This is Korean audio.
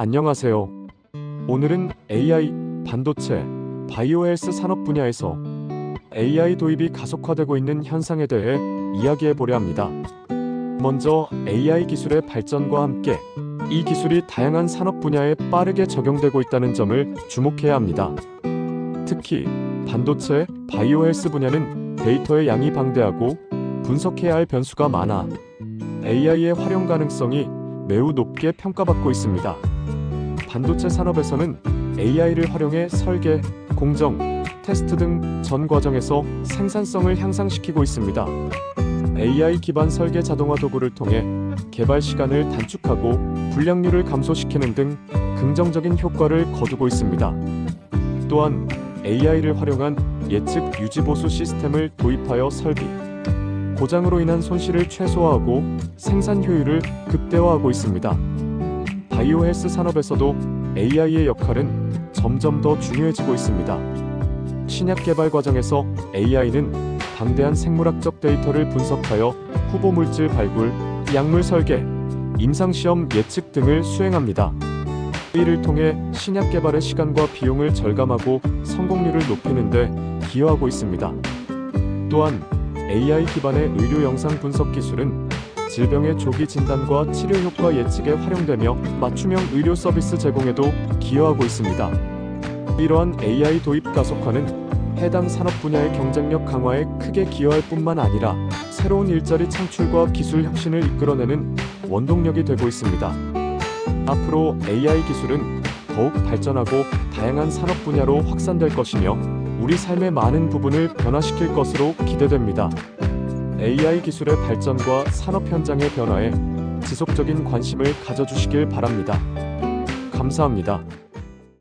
안녕하세요. 오늘은 AI, 반도체, 바이오헬스 산업 분야에서 AI 도입이 가속화되고 있는 현상에 대해 이야기해 보려 합니다. 먼저 AI 기술의 발전과 함께 이 기술이 다양한 산업 분야에 빠르게 적용되고 있다는 점을 주목해야 합니다. 특히 반도체, 바이오헬스 분야는 데이터의 양이 방대하고 분석해야 할 변수가 많아 AI의 활용 가능성이 매우 높게 평가받고 있습니다. 반도체 산업에서는 AI를 활용해 설계, 공정, 테스트 등 전 과정에서 생산성을 향상시키고 있습니다. AI 기반 설계 자동화 도구를 통해 개발 시간을 단축하고 불량률을 감소시키는 등 긍정적인 효과를 거두고 있습니다. 또한 AI를 활용한 예측 유지 보수 시스템을 도입하여 설비, 고장으로 인한 손실을 최소화하고 생산 효율을 극대화하고 있습니다. 바이오 헬스 산업에서도 AI의 역할은 점점 더 중요해지고 있습니다. 신약 개발 과정에서 AI는 방대한 생물학적 데이터를 분석하여 후보 물질 발굴, 약물 설계, 임상 시험 예측 등을 수행합니다. 이를 통해 신약 개발의 시간과 비용을 절감하고 성공률을 높이는 데 기여하고 있습니다. 또한 AI 기반의 의료 영상 분석 기술은 질병의 조기 진단과 치료 효과 예측에 활용되며 맞춤형 의료 서비스 제공에도 기여하고 있습니다. 이러한 AI 도입 가속화는 해당 산업 분야의 경쟁력 강화에 크게 기여할 뿐만 아니라 새로운 일자리 창출과 기술 혁신을 이끌어내는 원동력이 되고 있습니다. 앞으로 AI 기술은 더욱 발전하고 다양한 산업 분야로 확산될 것이며 우리 삶의 많은 부분을 변화시킬 것으로 기대됩니다. AI 기술의 발전과 산업 현장의 변화에 지속적인 관심을 가져주시길 바랍니다. 감사합니다.